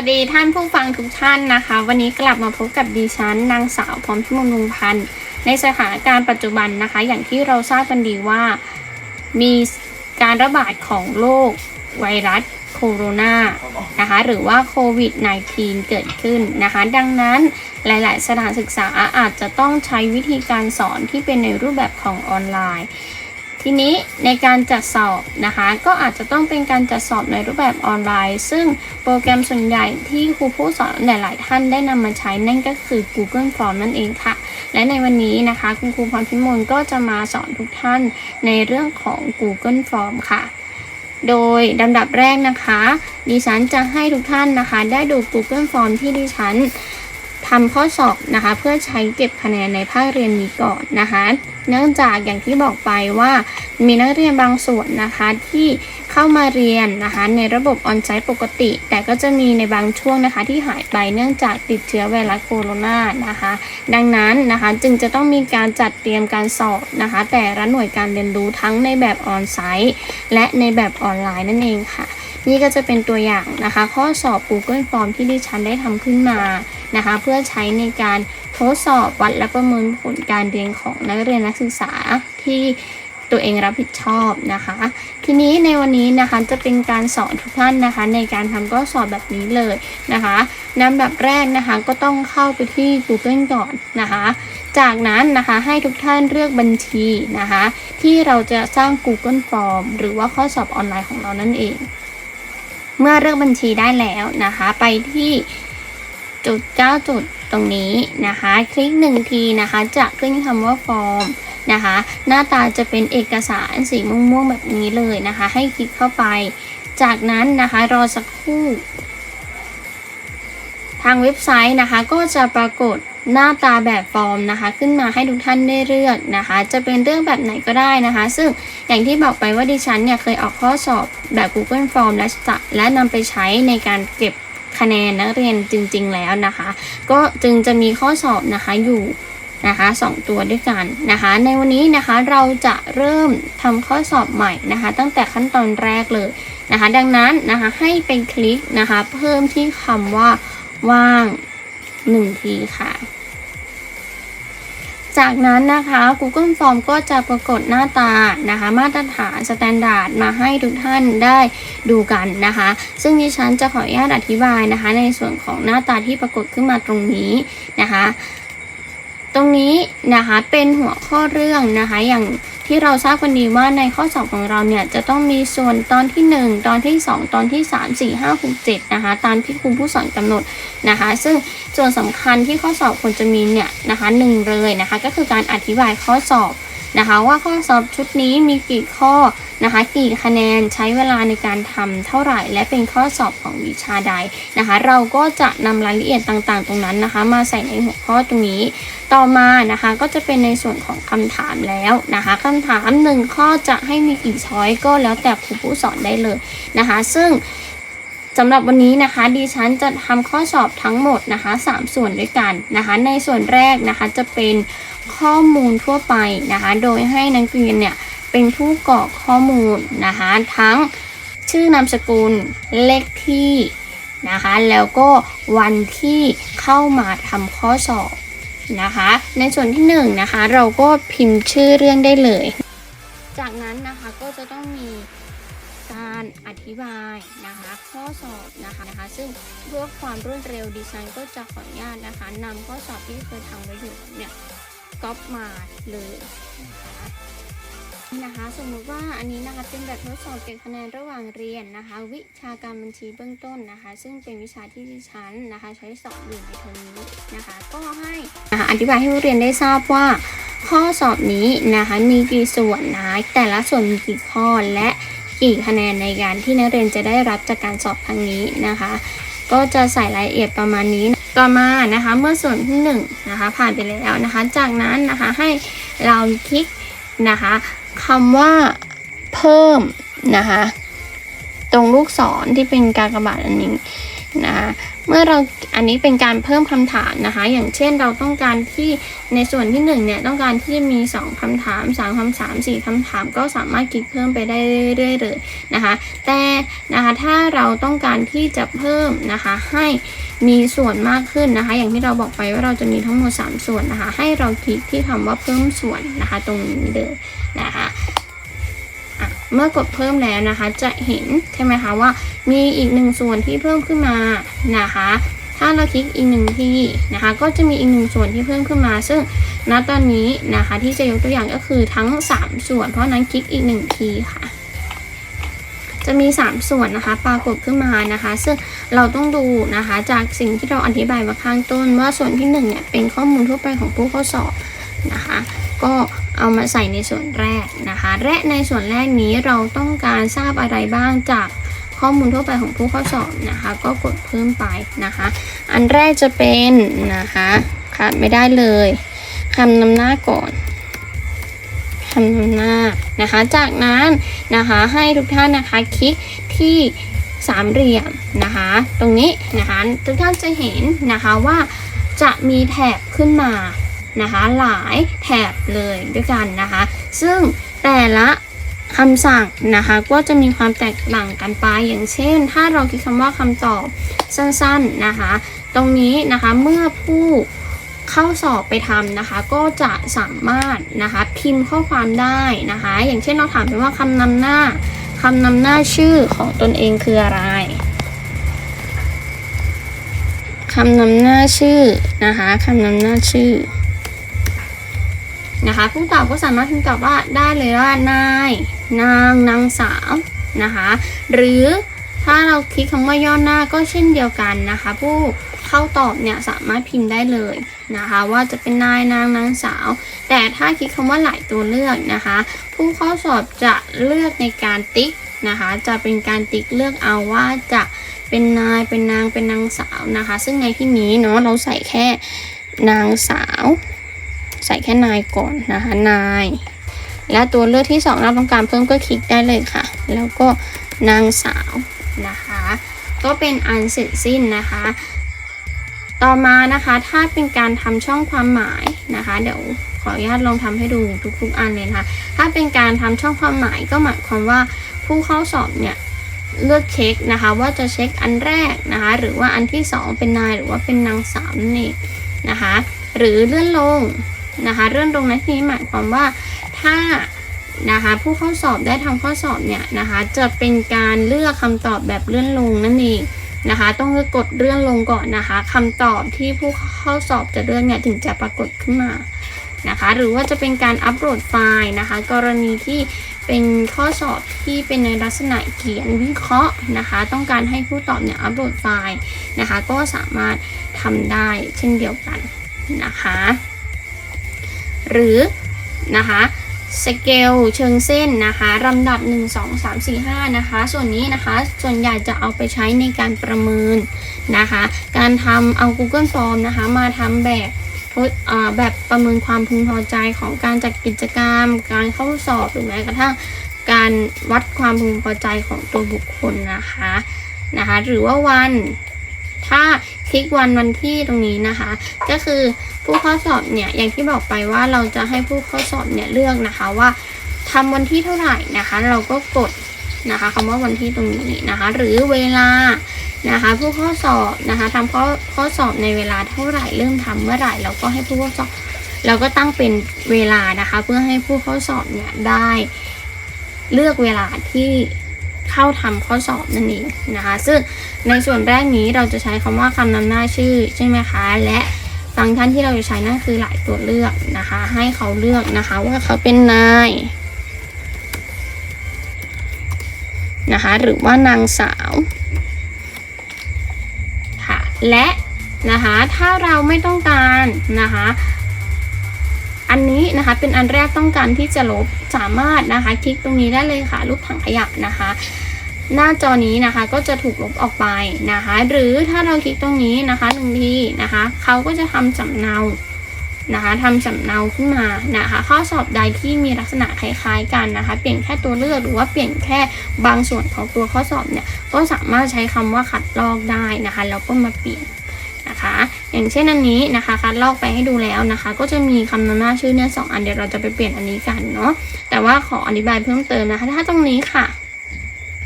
วัสดีท่านผู้ฟังทุกท่านนะคะ วันนี้กลับมาพบกับดิฉันนางสาวพร้อมพิมลลุงพันธ์ในสถานการณ์ปัจจุบันนะคะ อย่างที่เราทราบกันดีว่ามีการระบาดของโรคไวรัสโคโรนานะคะหรือว่าโควิด -19 เกิดขึ้นนะคะ ดังนั้นหลาย ๆ สถานศึกษาอาจจะต้องใช้วิธีการสอนที่เป็นในรูปแบบของออนไลน์ ทีนี้ในการจัดสอบนะคะ ก็อาจจะต้องเป็นการจัดสอบในรูปแบบออนไลน์ ซึ่งโปรแกรมส่วนใหญ่ที่ครูผู้สอนหลาย ๆ ท่านได้นำมาใช้นั่นก็คือ Google Form นั่นเองค่ะ และในวันนี้นะคะคุณครูพรพิมลก็จะมาสอนทุกท่านในเรื่องของ Google Form ค่ะ โดยลำดับแรกนะคะ ดิฉันจะให้ทุกท่านนะคะ ได้ดู Google Form ที่ดิฉัน ทำข้อสอบนะคะ เพื่อใช้เก็บคะแนนในภาคเรียนนี้ก่อนนะคะ เนื่องจากอย่างที่บอกไปว่ามีนักเรียนบางส่วนนะคะที่เข้ามาเรียนนะคะ ในระบบออนไซต์ปกติ แต่ก็จะมีในบางช่วงนะคะ ที่หายไปเนื่องจากติดเชื้อไวรัสโคโรนานะคะ ดังนั้นนะคะจึงจะต้องมีการจัดเตรียมการสอบนะคะ แต่ละหน่วยการเรียนรู้ทั้งในแบบออนไซต์และในแบบออนไลน์นั่นเองค่ะ นี่ก็จะเป็นตัวอย่างนะคะ ข้อสอบ Google Form ที่ดิฉันได้ทำขึ้นมา นะคะ เพื่อใช้ในการทดสอบวัดและประเมินผลการเรียนของนักเรียนนักศึกษาที่ตัวเองรับผิดชอบนะคะ ทีนี้ในวันนี้นะคะจะเป็นการสอนทุกท่านนะคะ ในการทำข้อสอบแบบนี้เลยนะคะนำแบบแรกนะคะก็ต้องเข้าไปที่ Google ก่อนนะคะ จากนั้นนะคะให้ทุกท่านเลือกบัญชีนะคะ ที่เราจะสร้าง Google Form หรือว่าข้อสอบออนไลน์ของเรานั่นเอง เมื่อเลือกบัญชีได้แล้วนะคะ ไปที่ จุด9จุดตรงนี้นะคะ คลิกหนึ่งทีนะคะ จะขึ้นคำว่าฟอร์มนะคะ หน้าตาจะเป็นเอกสารสีม่วงๆแบบนี้เลยนะคะ ให้คลิกเข้าไป จากนั้นนะคะรอสักครู่ ทางเว็บไซต์นะคะก็จะปรากฏหน้าตาแบบฟอร์มนะคะ ขึ้นมาให้ทุกท่านได้เลือกนะคะ จะเป็นเรื่องแบบไหนก็ได้นะคะ ซึ่งอย่างที่บอกไปว่าดิฉันเนี่ยเคยออกข้อสอบแบบ Google Form และและนำไปใช้ในการเก็บ คะแนนนักเรียนจริง ๆ แล้วนะคะ ก็จึงจะมีข้อสอบนะคะอยู่นะคะสองตัวด้วยกันนะคะ ในวันนี้นะคะเราจะเริ่มทำข้อสอบใหม่นะคะ ตั้งแต่ขั้นตอนแรกเลยนะคะ ดังนั้นนะคะให้ไปคลิกนะคะ เพิ่มที่คำว่าว่างหนึ่งทีค่ะ จากนั้นนะคะ Google Form ก็จะปรากฏหน้าตานะคะ มาตรฐานสแตนดาร์ดมาให้ทุกท่านได้ดูกันนะคะ ซึ่งดิฉันจะขออนุญาตอธิบายนะคะ ในส่วนของหน้าตาที่ปรากฏขึ้นมาตรงนี้นะคะ ตรงนี้นะคะเป็นหัวข้อเรื่องนะคะอย่าง ที่เราทราบกันดีว่าในข้อสอบของเราเนี่ยจะต้องมีส่วนตอนที่ 1 ตอนที่ 2 ตอนที่ 3 4 5 6 7นะคะตามที่ครูผู้สอนกำหนดนะคะ ซึ่งส่วนสำคัญที่ข้อสอบควรจะมีเนี่ยนะคะหนึ่งเลยนะคะ ก็คือการอธิบายข้อสอบ นะคะ ว่าข้อสอบชุดนี้มีกี่ข้อนะคะ กี่คะแนนใช้เวลาในการทำเท่าไหร่ และเป็นข้อสอบของวิชาใดนะคะ เราก็จะนำรายละเอียดต่างๆ ตรงนั้นนะคะ มาใส่ในหัวข้อตรงนี้ ต่อมานะคะก็จะเป็นในส่วนของคำถามแล้วนะคะคำถามหนึ่งข้อจะให้มีกี่ช้อยก็แล้วแต่ครูผู้สอนได้เลยนะคะ ซึ่ง สำหรับวันนี้นะคะดิฉันจะทำข้อสอบทั้งหมดนะคะ 3 ส่วนด้วยกันนะคะ ในส่วนแรกนะคะจะเป็นข้อมูลทั่วไปนะคะ โดยให้นักเรียนเนี่ยเป็นผู้กรอกข้อมูลนะคะ ทั้งชื่อนามสกุลเลขที่นะคะ แล้วก็วันที่เข้ามาทำข้อสอบนะคะ ในส่วนที่1นงนะคะเราก็พิมพ์ชื่อเรื่องได้เลย จากนั้นนะคะก็จะต้องมี การอธิบายนะคะข้อสอบนะคะนะคะ ซึ่งเพื่อความรวดเร็วดิฉันก็จะขออนุญาตนะคะนำข้อสอบที่เคยทำไว้อยู่เนี่ยก๊อปมาเลยนะคะนี่นะคะสมมุติว่าอันนี้นะคะเป็นแบบทดสอบเก็บคะแนนระหว่างเรียนนะคะ วิชาการบัญชีเบื้องต้นนะคะ ซึ่งเป็นวิชาที่ดิฉันนะคะ ใช้สอบอยู่ในเทอมนี้นะคะ ก็ให้นะคะอธิบายให้ผู้เรียนได้ทราบว่า ข้อสอบนี้นะคะมีกี่ส่วนนะแต่ละส่วนมีกี่ข้อและ กี่คะแนนในการที่นักเรียนจะได้รับจากการสอบครั้งนี้นะคะ ก็จะใส่รายละเอียดประมาณนี้ต่อมานะคะเมื่อส่วนที่1นงนะคะผ่านไปแล้วนะคะ จากนั้นนะคะให้เราคลิกนะคะคำว่าเพิ่มนะคะ ตรงลูกศรที่เป็นการกระบาดอันนี้ นะเมื่อเราอันนี้เป็นการเพิ่มคำถามนะคะ อย่างเช่นเราต้องการที่ในส่วนที่1เนี่ยต้องการที่จะมี 2คำถาม 3คำถาม 4คำถาม ก็สามารถคลิกเพิ่มไปได้เรื่อยๆเลยนะคะ แต่นะคะถ้าเราต้องการที่จะเพิ่มนะคะให้มีส่วนมากขึ้นนะคะ อย่างที่เราบอกไปว่าเราจะมีทั้งหมด 3 ส่วนนะคะ ให้เราคลิกที่คำว่าเพิ่มส่วนนะคะ ตรงนี้เลยนะคะ เมื่อกดเพิ่มแล้วนะคะ จะเห็นใช่ไหมคะว่ามีอีกหนึ่งส่วนที่เพิ่มขึ้นมานะคะ ถ้าเราคลิกอีกหนึ่งทีนะคะ ก็จะมีอีกหนึ่งส่วนที่เพิ่มขึ้นมา ซึ่งณตอนนี้นะคะ ที่จะยกตัวอย่างก็คือทั้ง 3 ส่วน เพราะนั้นคลิกอีกหนึ่งทีค่ะจะมี 3 ส่วนนะคะ ปรากฏขึ้นมานะคะ ซึ่งเราต้องดูนะคะ จากสิ่งที่เราอธิบายมาข้างต้น ว่าส่วนที่1เนี่ยเป็นข้อมูลทั่วไปของผู้ข้าสอบ นะคะ ก็เอามาใส่ในส่วนแรกนะคะและในส่วนแรกนี้เราต้องการทราบอะไรบ้างจากข้อมูลทั่วไปของผู้เข้าสอบนะคะ ก็กดเพิ่มไปนะคะ อันแรกจะเป็นนะคะขาดไม่ได้เลยคำนำหน้าก่อนคำนำหน้านะคะ จากนั้นนะคะให้ทุกท่านนะคะคลิกที่สามเหลี่ยมนะคะ ตรงนี้นะคะทุกท่านจะเห็นนะคะว่าจะมีแถบขึ้นมา นะคะหลายแถบเลยด้วยกันนะคะ ซึ่งแต่ละคำสั่งนะคะก็จะมีความแตกต่างกันไปอย่างเช่น ถ้าเราคลิกคำว่าคำตอบสั้นๆนะคะ ตรงนี้นะคะเมื่อผู้เข้าสอบไปทำนะคะ ก็จะสามารถนะคะพิมพ์ข้อความได้นะคะ อย่างเช่นเราถามไปว่าคำนำหน้าคำนำหน้าชื่อของตนเองคืออะไรคำนำหน้าชื่อนะคะคำนำหน้าชื่อ นะคะผู้ตอบก็สามารถพิมพ์ตอบว่าได้เลยว่านาย นางนางสาวนะคะ หรือถ้าเราคลิกคำว่าย่อหน้าก็เช่นเดียวกันนะคะ ผู้เข้าตอบเนี่ยสามารถพิมพ์ได้เลยนะคะ ว่าจะเป็นนายนางนางสาว แต่ถ้าคลิกคำว่าหลายตัวเลือกนะคะ ผู้เข้าสอบจะเลือกในการติ๊กนะคะ จะเป็นการติ๊กเลือกเอาว่าจะเป็นนายเป็นนางเป็นนางสาวนะคะ ซึ่งในที่นี้เนาะเราใส่แค่นางสาว ใส่แค่นายก่อนนะคะนาย และตัวเลือกที่สองเราต้องการเพิ่มก็คลิกได้เลยค่ะ แล้วก็นางสาวนะคะ ก็เป็นอันเสร็จสิ้นนะคะ ต่อมานะคะถ้าเป็นการทำช่องความหมายนะคะ เดี๋ยวขออนุญาตลองทำให้ดูทุกๆอันเลยนะคะ ถ้าเป็นการทำช่องความหมายก็หมายความว่าผู้เข้าสอบเนี่ยเลือกเช็คนะคะว่าจะเช็คอันแรกนะคะ หรือว่าอันที่สองเป็นนายหรือว่าเป็นนางสาวนั่นเองนะคะ หรือเลื่อนลง นะคะเลื่อนลงในที่นี้หมายความว่าถ้านะคะผู้เข้าสอบได้ทำข้อสอบเนี่ยนะคะจะเป็นการเลือกคำตอบแบบเลื่อนลงนั่นเองนะคะต้องกดเลื่อนลงก่อนนะคะคำตอบที่ผู้เข้าสอบจะเลือกเนี่ยถึงจะปรากฏขึ้นมานะคะหรือว่าจะเป็นการอัปโหลดไฟล์นะคะ กรณีที่เป็นข้อสอบที่เป็นในลักษณะเขียนวิเคราะห์นะคะ ต้องการให้ผู้ตอบเนี่ยอัปโหลดไฟล์นะคะ ก็สามารถทำได้เช่นเดียวกันนะคะ หรือนะคะสเกลเชิงเส้นนะคะลำดับ 1 2 3 4 5นะคะ ส่วนนี้นะคะส่วนใหญ่จะเอาไปใช้ในการประเมินนะคะ การทำเอา Google Form นะคะ มาทำแบบทดเอ่อแบบประเมินความพึงพอใจของการจัดกิจกรรม การเข้าสอบหรือแม้กระทั่งการวัดความพึงพอใจของตัวบุคคลนะคะนะคะ หรือว่าวัน ถ้า คลิกวันวันที่ตรงนี้นะคะ ก็คือผู้เข้าสอบเนี่ยอย่างที่บอกไปว่าเราจะให้ผู้เข้าสอบเนี่ยเลือกนะคะว่าทำวันที่เท่าไหร่นะคะ เราก็กดนะคะคำว่าวันที่ตรงนี้นะคะ หรือเวลานะคะ ผู้เข้าสอบนะคะทำข้อข้อสอบในเวลาเท่าไหร่เริ่มทำเมื่อไหร่เราก็ให้ผู้เข้าสอบเราก็ตั้งเป็นเวลานะคะ เพื่อให้ผู้เข้าสอบเนี่ยได้เลือกเวลาที่ เข้าทำข้อสอบนั่นเองนะคะ ซึ่งในส่วนแรกนี้เราจะใช้คำว่าคำนำหน้าชื่อใช่ไหมคะ และฟังก์ชันที่เราจะใช้นั่นคือหลายตัวเลือกนะคะ ให้เขาเลือกนะคะว่าเขาเป็นนายนะคะหรือว่านางสาวค่ะและนะคะถ้าเราไม่ต้องการนะคะ อันนี้นะคะเป็นอันแรกต้องการที่จะลบสามารถนะคะคลิกตรงนี้ได้เลยค่ะรูปถังขยะนะคะ หน้าจอนี้นะคะก็จะถูกลบออกไปนะคะ หรือถ้าเราคลิกตรงนี้นะคะหนึ่งทีนะคะเขาก็จะทำสำเนานะคะทำสำเนาขึ้นมานะคะข้อสอบใดที่มีลักษณะคล้ายๆกันนะคะ เปลี่ยนแค่ตัวเลือกหรือว่าเปลี่ยนแค่บางส่วนของตัวข้อสอบเนี่ยก็สามารถใช้คำว่าคัดลอกได้นะคะแล้วก็มาเปลี่ยนนะคะ อย่างเช่นอันนี้นะคะคัดลอกไปให้ดูแล้วนะคะ ก็จะมีคำนำหน้าชื่อเนี่ยสองอันเดี๋ยวเราจะไปเปลี่ยนอันนี้กันเนาะแต่ว่าขออธิบายเพิ่มเติมนะคะ ถ้าตรงนี้ค่ะ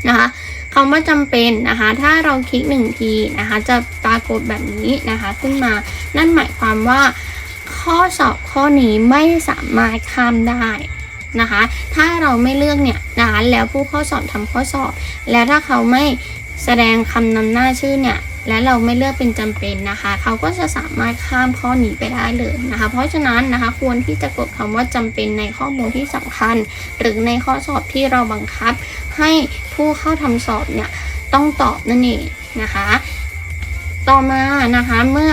นะคะคำว่าจำเป็นนะคะ ถ้าเราคลิกหนึ่งทีนะคะ จะปรากฏแบบนี้นะคะ ขึ้นมานั่นหมายความว่า ข้อสอบข้อนี้ไม่สามารถข้ามได้นะคะ ถ้าเราไม่เลือกเนี่ยนะคะแล้วผู้ข้อสอบทำข้อสอบ แล้วถ้าเขาไม่แสดงคำนำหน้าชื่อเนี่ย และเราไม่เลือกเป็นจำเป็นนะคะ เขาก็จะสามารถข้ามข้อนี้ไปได้เลยนะคะ เพราะฉะนั้นนะคะควรที่จะกดคำว่าจำเป็นในข้อมูลที่สำคัญ หรือในข้อสอบที่เราบังคับ ให้ผู้เข้าทำสอบเนี่ยต้องตอบนั่นเองนะคะ ต่อมานะคะเมื่อ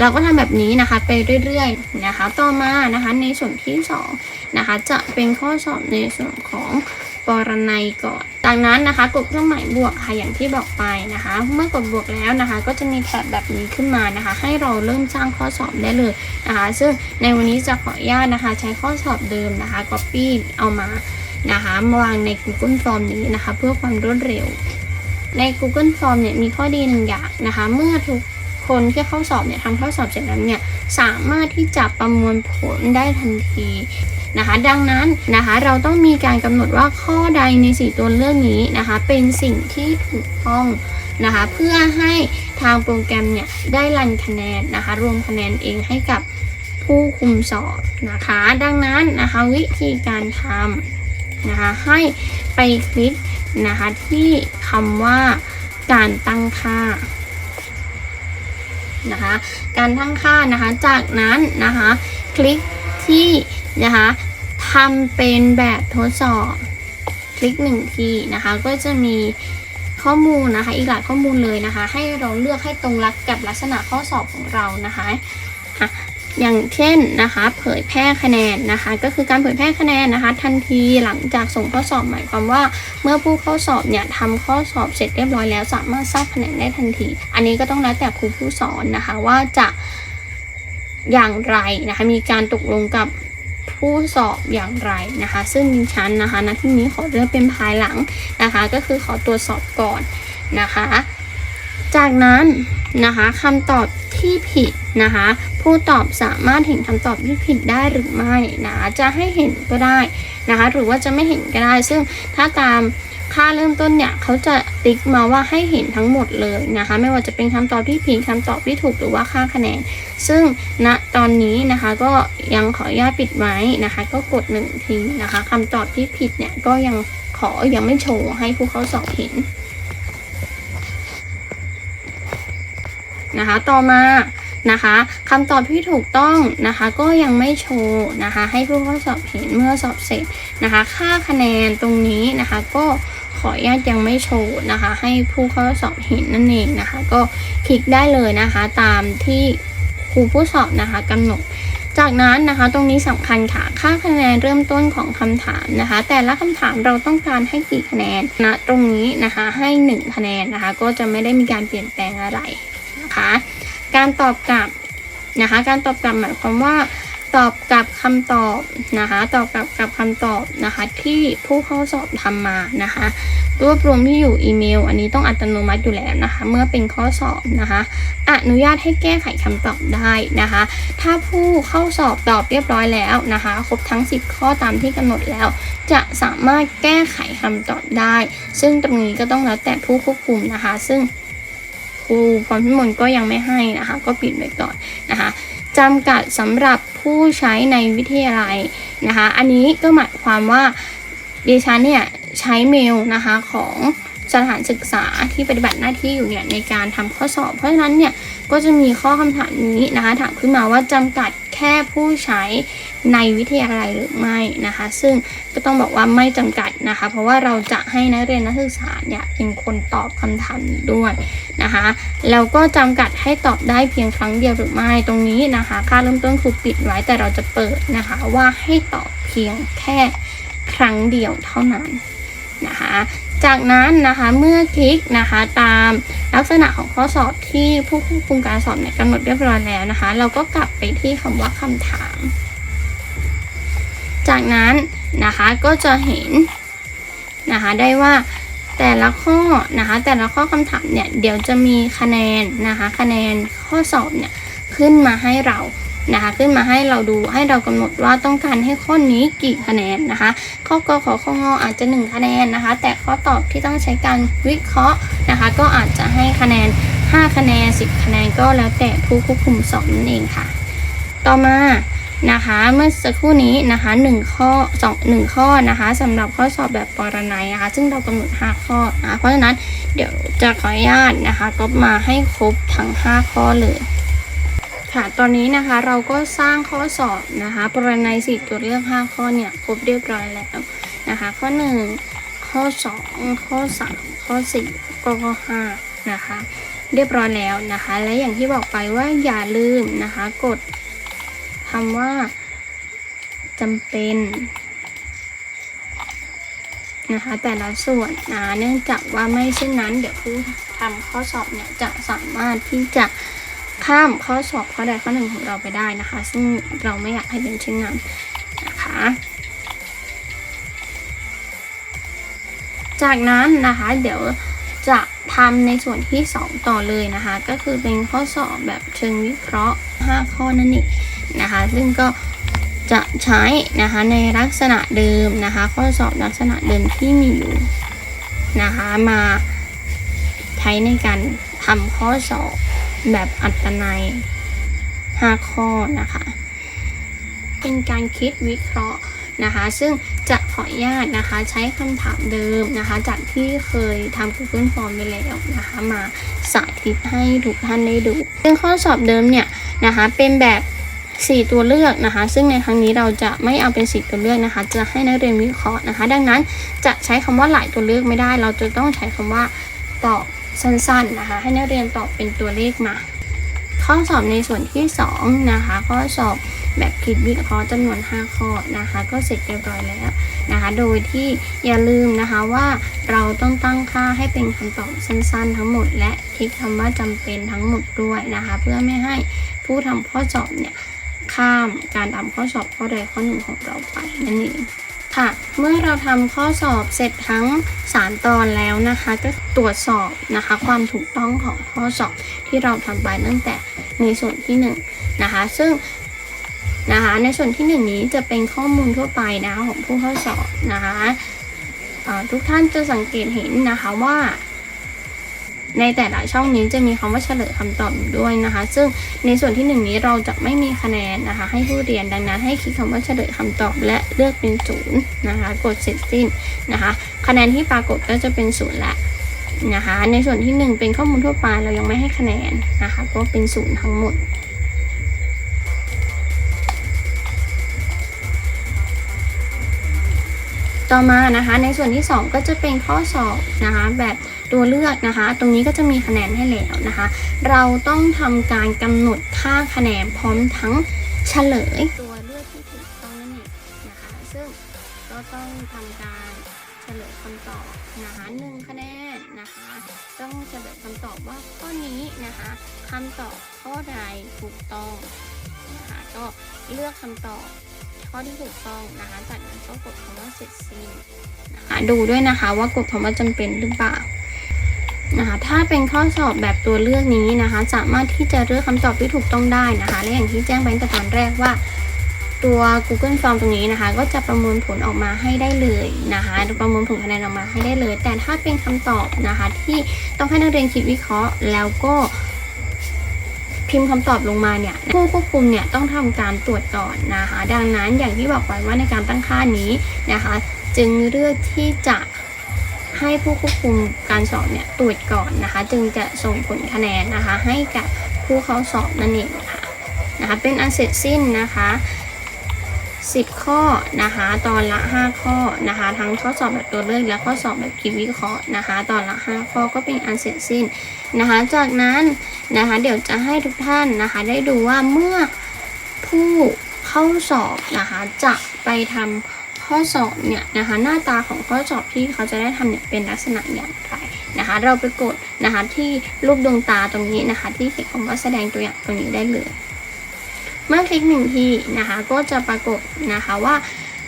เราก็ทำแบบนี้นะคะไปเรื่อยๆนะคะ ต่อมานะคะในส่วนที่สองนะคะจะเป็นข้อสอบในส่วนของ ปรนัยก่อนจากนั้นนะคะ กดเครื่องหมายบวกค่ะอย่างที่บอกไปนะคะ เมื่อกดบวกแล้วนะคะ ก็จะมีแถบแบบนี้ขึ้นมานะคะ ให้เราเริ่มสร้างข้อสอบได้เลยนะคะ ซึ่งในวันนี้จะขออนุญาตนะคะ ใช้ข้อสอบเดิมนะคะ copy เอามานะคะมาวางใน Google Form นี้นะคะ เพื่อความรวดเร็ว ใน Google Form เนี่ยมีข้อดีหนึ่งอย่างนะคะ เมื่อทุกคนที่เข้าสอบเนี่ยทำข้อสอบเสร็จแล้วเนี่ยสามารถที่จะประมวลผลได้ทันที นะคะ ดังนั้นนะคะเราต้องมีการกำหนดว่าข้อใดในสี่ตัวเลือกนี้นะคะ เป็นสิ่งที่ถูกต้องนะคะ เพื่อให้ทางโปรแกรมเนี่ยได้รันคะแนนนะคะ รวมคะแนนเองให้กับผู้คุมสอบนะคะ ดังนั้นนะคะวิธีการทำนะคะให้ไปคลิกนะคะที่คำว่าการตั้งค่านะคะการตั้งค่านะคะ จากนั้นนะคะ คลิกที่นะคะ ทำเป็นแบบทดสอบ คลิกหนึ่งทีนะคะ ก็จะมีข้อมูลนะคะ อีกหลายข้อมูลเลยนะคะ ให้เราเลือกให้ตรงรักกับลักษณะข้อสอบของเรานะคะอะอย่างเช่นนะคะ เผยแพร่คะแนนนะคะ ก็คือการเผยแพร่คะแนนนะคะ ทันทีหลังจากส่งข้อสอบหมายความว่า เมื่อผู้เข้าสอบเนี่ยทำข้อสอบเสร็จเรียบร้อยแล้ว สามารถทราบคะแนนได้ทันที อันนี้ก็ต้องแล้วแต่ครูผู้สอนนะคะว่าจะอย่างไรนะคะ มีการตกลงกับ ผู้สอบอย่างไรนะคะ ซึ่งดิฉันนะคะณที่นี้ขอเลือกเป็นภายหลังนะคะ ก็คือขอตรวจสอบก่อนนะคะ จากนั้นนะคะคำตอบที่ผิดนะคะ ผู้ตอบสามารถเห็นคำตอบที่ผิดได้หรือไม่นะะจะให้เห็นก็ได้นะคะ หรือว่าจะไม่เห็นก็ได้ ซึ่งถ้าตาม ค่าเริ่มต้นเนี่ยเขาจะติ๊กมาว่าให้เห็นทั้งหมดเลยนะคะ ไม่ว่าจะเป็นคำตอบที่ผิดคำตอบที่ถูกหรือว่าค่าคะแนน ซึ่งณตอนนี้นะคะก็ยังขออนุญาตปิดไว้นะคะ ก็กดหนึ่งทีนะคะคำตอบที่ผิดเนี่ยก็ยังขอยังไม่โชว์ให้ผู้เข้าสอบเห็นนะคะ ต่อมานะคะคำตอบที่ถูกต้องนะคะ ก็ยังไม่โชว์นะคะ ให้ผู้เข้าสอบเห็นเมื่อสอบเสร็จนะคะ ค่าคะแนนตรงนี้นะคะก็ ขออนุญาตยังไม่โชว์นะคะ ให้ผู้เข้าสอบเห็นนั่นเองนะคะ ก็คลิกได้เลยนะคะ ตามที่ครูผู้สอบนะคะกำหนด จากนั้นนะคะ ตรงนี้สำคัญค่ะ ค่าคะแนนเริ่มต้นของคำถามนะคะ แต่ละคำถามเราต้องการให้กี่คะแนนนะตรงนี้นะคะให้ 1 คะแนนนะคะ ก็จะไม่ได้มีการเปลี่ยนแปลงอะไรนะคะ การตอบกลับนะคะ การตอบกลับหมายความว่า ตอบกับคำตอบนะคะตอบกับกับคำตอบนะคะที่ผู้เข้าสอบทำมานะคะรวบรวมที่อยู่อีเมล อันนี้ต้องอัตโนมัติอยู่แล้วนะคะ เมื่อเป็นข้อสอบนะคะอนุญาตให้แก้ไขคำตอบได้นะคะ ถ้าผู้เข้าสอบตอบเรียบร้อยแล้วนะคะ ครบทั้ง 10 ข้อตามที่กำหนดแล้ว จะสามารถแก้ไขคำตอบได้ ซึ่งตรงนี้ก็ต้องแล้วแต่ผู้ควบคุมนะคะ ซึ่งครูพรพิมลก็ยังไม่ให้นะคะ ก็ปิดไว้ก่อนนะคะ จำกัดสำหรับผู้ใช้ในวิทยาลัยนะคะ อันนี้ก็หมายความว่าดิฉันเนี่ยใช้เมลนะคะของ สถานศึกษาที่ปฏิบัติหน้าที่อยู่เนี่ยในการทำข้อสอบ เพราะฉะนั้นเนี่ยก็จะมีข้อคำถามนี้นะคะถามขึ้นมาว่าจำกัดแค่ผู้ใช้ในวิทยาลัยหรือไม่นะคะ ซึ่งก็ต้องบอกว่าไม่จำกัดนะคะ เพราะว่าเราจะให้นักเรียนนักศึกษาเนี่ยเป็นคนตอบคำถามนี้ด้วยนะคะแล้วก็จำกัดให้ตอบได้เพียงครั้งเดียวหรือไม่ตรงนี้นะคะ ค่าเริ่มต้นครูปิดไว้แต่เราจะเปิดนะคะว่าให้ตอบเพียงแค่ครั้งเดียวเท่านั้นนะคะ จากนั้นนะคะเมื่อคลิกนะคะตามลักษณะของข้อสอบที่ผู้ควบคุมการสอบเนี่ยกำหนดเรียบร้อยแล้วนะคะ เราก็กลับไปที่คำว่าคำถาม จากนั้นนะคะก็จะเห็นนะคะได้ว่าแต่ละข้อนะคะแต่ละข้อคำถามเนี่ยเดี๋ยวจะมีคะแนนนะคะคะแนนข้อสอบเนี่ยขึ้นมาให้เรา นะคะ ขึ้นมาให้เราดูให้เรากำหนดว่าต้องการให้ข้อนี้กี่คะแนนนะคะ ข้อกขอข้องออาจจะ 1 คะแนนนะคะ แต่ข้อตอบที่ต้องใช้การวิเคราะห์นะคะ ก็อาจจะให้คะแนน 5 คะแนน 10 คะแนนก็แล้วแต่ผู้ควบคุมสอบนั่นเองค่ะ ต่อมานะคะเมื่อสักครู่นี้นะคะ1ข้อ2 1ข้อนะคะสำหรับข้อสอบแบบปรนัยนะคะซึ่งเรากำหนด 5 ข้อนะเพราะฉะนั้นเดี๋ยวจะขออนุญาตนะคะก็มาให้ครบทั้ง 5 ข้อเลย ค่ะ ตอนนี้นะคะเราก็สร้างข้อสอบนะคะปรนัยสี่ตัวเลือก 5 ข้อเนี่ยครบเรียบร้อยแล้วนะคะ ข้อ 1 ข้อ 2 ข้อ 3 ข้อ 4 ก็ข้อ 5 นะคะ เรียบร้อยแล้วนะคะ และอย่างที่บอกไปว่าอย่าลืมนะคะ กดคำว่าจำเป็นนะคะแต่ละส่วนนะเนื่องจากว่าไม่เช่นนั้น เดี๋ยวผู้ทำข้อสอบเนี่ยจะสามารถที่จะ ข้ามข้อสอบข้อใดข้อหนึ่งของเราไปได้นะคะ ซึ่งเราไม่อยากให้เป็นเช่นนั้นนะคะจากนั้นนะคะเดี๋ยวจะทำในส่วนที่ 2 ต่อเลยนะคะ ก็คือเป็นข้อสอบแบบเชิงวิเคราะห์ 5 ข้อนั่นเองนะคะ ซึ่งก็จะใช้นะคะในลักษณะเดิมนะคะ ข้อสอบลักษณะเดิมที่มีอยู่นะคะมาใช้ในการทำข้อสอบ แบบอัตนัย 5 ข้อนะคะ เป็นการคิดวิเคราะห์นะคะ ซึ่งจะขออนุญาตนะคะ ใช้คำถามเดิมนะคะ จากที่เคยทำ Google Form ไปแล้วนะคะ มาสาธิตให้ทุกท่านได้ดู ซึ่งข้อสอบเดิมเนี่ยนะคะ เป็นแบบ 4 ตัวเลือกนะคะ ซึ่งในครั้งนี้เราจะไม่เอาเป็น 4 ตัวเลือกนะคะ จะให้นักเรียนวิเคราะห์นะคะ ดังนั้นจะใช้คำว่าหลายตัวเลือกไม่ได้ เราจะต้องใช้คำว่าตอบ สั้นๆนะคะ ให้นักเรียนตอบเป็นตัวเลขมา ข้อสอบในส่วนที่2นะคะข้อสอบแบบคิดวิเคราะห์จำนวน 5 ข้อนะคะ ก็เสร็จเรียบร้อยแล้วนะคะ โดยที่อย่าลืมนะคะว่าเราต้องตั้งค่าให้เป็นคำตอบสั้นๆ ทั้งหมด และคลิกคำว่าจำเป็นทั้งหมดด้วยนะคะ เพื่อไม่ให้ผู้ทำข้อสอบเนี่ยข้ามการทำข้อสอบข้อใดข้อหนึ่งของเราไปนั่นเอง ค่ะ เมื่อเราทำข้อสอบเสร็จทั้ง 3 ตอนแล้วนะคะ ก็ตรวจสอบนะคะ ความถูกต้องของข้อสอบที่เราทำไปตั้งแต่ในส่วนที่ 1นงนะคะ ซึ่งนะคะในส่วนที่ 1 นี้จะเป็นข้อมูลทั่วไปนะคะของผู้เข้าสอบนะคะทุกท่านจะสังเกตเห็นนะคะว่า ในแต่ละช่องนี้จะมีคำว่าเฉลยคำตอบด้วยนะคะ ซึ่งในส่วนที่หนึ่งนี้เราจะไม่มีคะแนนนะคะ ให้ผู้เรียนดังนั้น ให้คลิกคำว่าเฉลยคำตอบและเลือกเป็นศูนย์นะคะ กดเสร็จสิ้นนะคะ คะแนนที่ปรากฏก็จะเป็นศูนย์แหละนะคะ ในส่วนที่หนึ่งเป็นข้อมูลทั่วไปเรายังไม่ให้คะแนนนะคะ ก็เป็นศูนย์ทั้งหมด ต่อมานะคะ ในส่วนที่ 2 ก็จะเป็นข้อสอบนะคะ แบบตัวเลือกนะคะ ตรงนี้ก็จะมีคะแนนให้แล้วนะคะ เราต้องทำการกำหนดค่าคะแนนพร้อมทั้งเฉลยตัวเลือกที่ถูกต้องนั่นเองนะคะ ซึ่งก็ต้องทำการเฉลยคำตอบนะคะหนึ่งคะแนนนะคะ ต้องเฉลยคำตอบว่าข้อนี้นะคะคำตอบข้อใดถูกต้องนะคะก็เลือกคำตอบ ข้อที่ถูกต้องนะคะ จากนั้นก็กดคำว่าเสร็จสิ้นนะคะดูด้วยนะคะว่ากดคำว่าจำเป็นหรือเปล่านะคะถ้าเป็นข้อสอบแบบตัวเลือกนี้นะคะ สามารถที่จะเลือกคำตอบที่ถูกต้องได้นะคะ และอย่างที่แจ้งไปตั้งแต่ตอนแรกว่าตัว Google Form ตรงนี้นะคะ ก็จะประมวลผลออกมาให้ได้เลยนะคะประมวลผลคะแนนออกมาให้ได้เลย แต่ถ้าเป็นคำตอบนะคะ ที่ต้องให้นักเรียนคิดวิเคราะห์ แล้วก็ พิมพ์คำตอบลงมาเนี่ยผู้ควบคุมเนี่ยต้องทำการตรวจก่อนนะคะ ดังนั้นอย่างที่บอกไปว่าในการตั้งค่านี้นะคะ จึงเลือกที่จะให้ผู้ควบคุมการสอบเนี่ยตรวจก่อนนะคะ จึงจะส่งผลคะแนนนะคะ ให้กับผู้เข้าสอบนั่นเองค่ะนะคะเป็นอันเสร็จสิ้นนะคะ 10 ข้อนะคะ ตอนละ 5 ข้อนะคะ ทั้งข้อสอบแบบตัวเลือกและข้อสอบแบบคิดวิเคราะห์นะคะ ตอนละ 5 ข้อก็เป็นอันเสร็จสิ้นนะคะ จากนั้นนะคะเดี๋ยวจะให้ทุกท่านนะคะ ได้ดูว่าเมื่อผู้เข้าสอบนะคะจะไปทำข้อสอบเนี่ยนะคะ หน้าตาของข้อสอบที่เขาจะได้ทำเนี่ยเป็นลักษณะอย่างไรนะคะ เราไปกดนะคะที่รูปดวงตาตรงนี้นะคะ ที่เขียนคำว่าแสดงตัวอย่างตรงนี้ได้เลย เมื่อคลิกหนึ่งทีนะคะ ก็จะปรากฏนะคะว่า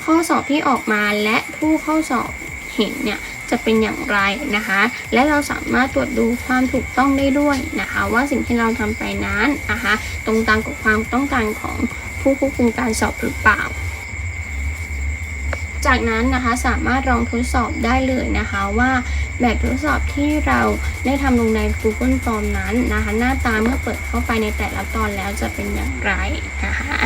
ข้อสอบที่ออกมาและผู้เข้าสอบเห็นเนี่ยจะเป็นอย่างไรนะคะ และเราสามารถตรวจดูความถูกต้องได้ด้วยนะคะ ว่าสิ่งที่เราทำไปนั้นนะคะ ตรงตามกับความต้องการของผู้ควบคุมการสอบหรือเปล่า จากนั้นนะคะสามารถลองทดสอบได้เลยนะคะว่าแบบทดสอบที่เราได้ทำลงใน Google Form นั้นนะคะ หน้าตาเมื่อเปิดเข้าไปในแต่ละตอนแล้วจะเป็นอย่างไรนะคะ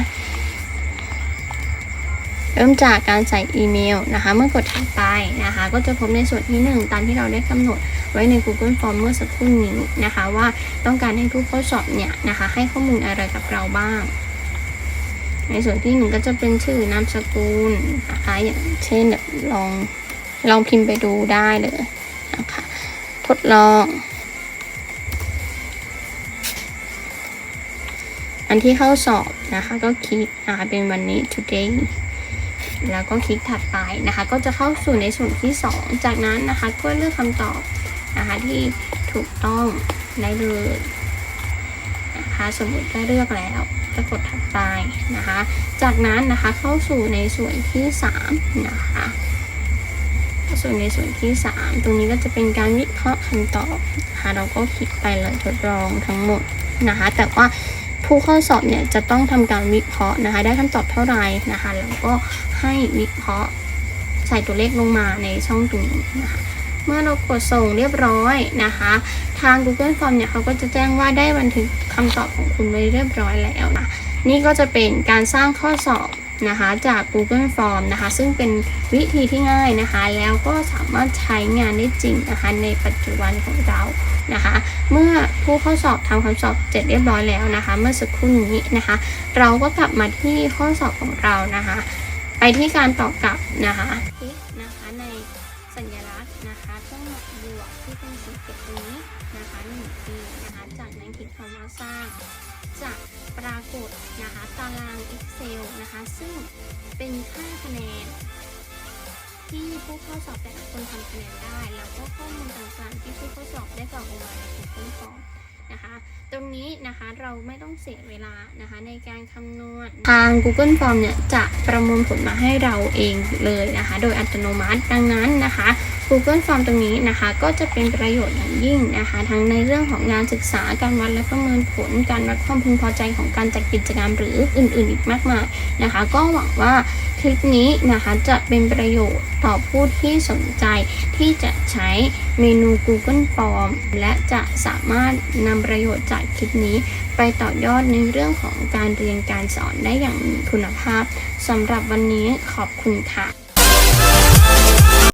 เริ่มจากการใส่อีเมลนะคะ เมื่อกดถัดไปนะคะ ก็จะพบในส่วนที่ 1 ตามที่เราได้กำหนดไว้ใน Google Form เมื่อสักครู่นี้นะคะ ว่าต้องการให้ผู้เข้าสอบเนี่ยนะคะ ให้ข้อมูลอะไรกับเราบ้าง ในส่วนที่หนึ่งก็จะเป็นชื่อนามสกุลนะคะอย่างเช่นแบบลองลองพิมพ์ไปดูได้เลยนะคะทดลอง อันที่เข้าสอบนะคะก็คลิกนะคะเป็นวันนี้ today แล้วก็คลิกถัดไปนะคะ ก็จะเข้าสู่ในส่วนที่ 2 จากนั้นนะคะก็เลือกคำตอบนะคะที่ถูกต้องได้เลยนะคะสมมติได้เลือกแล้ว ก็กดถัดไปนะคะ จากนั้นนะคะเข้าสู่ในส่วนที่ 3 นะคะเข้าสู่ในส่วนที่ 3 ตรงนี้ก็จะเป็นการวิเคราะห์คำตอบนะคะเราก็คลิกไปเลยทดลองทั้งหมดนะคะ แต่ว่าผู้เข้าสอบเนี่ยจะต้องทำการวิเคราะห์นะคะ ได้คำตอบเท่าไหร่นะคะ แล้วก็ให้วิเคราะห์ใส่ตัวเลขลงมาในช่องตรงนี้นะคะ เมื่อเรากดส่งเรียบร้อยนะคะ ทาง Google Form เนี่ยเขาก็จะแจ้งว่าได้บันทึกคำตอบของคุณไว้เรียบร้อยแล้วนะนี่ก็จะเป็นการสร้างข้อสอบนะคะจาก Google Form นะคะ ซึ่งเป็นวิธีที่ง่ายนะคะ แล้วก็สามารถใช้งานได้จริงนะคะในปัจจุบันของเรานะคะ เมื่อผู้เข้าสอบทำคำสอบเสร็จเรียบร้อยแล้วนะคะ เมื่อสักครู่นี้นะคะ เราก็กลับมาที่ข้อสอบของเรานะคะ ไปที่การตอบกลับนะคะ สร้าง จะปรากฏนะคะตาราง Excel นะคะ ซึ่งเป็นค่าคะแนน ที่ผู้เข้าสอบแต่ละคนทำคะแนนได้ แล้วก็ข้อมูลต่างๆ ที่ผู้เข้าสอบได้กรอกลงมาใน Google Form นะคะ ตรงนี้นะคะเราไม่ต้องเสียเวลานะคะในการคำนวณทาง Google Form เนี่ยจะประมวลผลมาให้เราเองเลยนะคะ โดยอัตโนมัติดังนั้นนะคะ Google Form ตรงนี้นะคะก็จะเป็นประโยชน์อย่างยิ่งนะคะทั้งในเรื่องของงานศึกษาการวัดและประเมินผล การวัดความพึงพอใจของการจัดกิจกรรมหรืออื่น ๆ อีกมากมายนะคะ ก็หวังว่าคลิปนี้นะคะจะเป็นประโยชน์ต่อผู้ที่สนใจที่จะใช้เมนู Google Form และจะสามารถนำประโยชน์จากคลิปนี้ ไปต่อยอดในเรื่องของการเรียนการสอนได้อย่างมีคุณภาพสำหรับวันนี้ขอบคุณค่ะ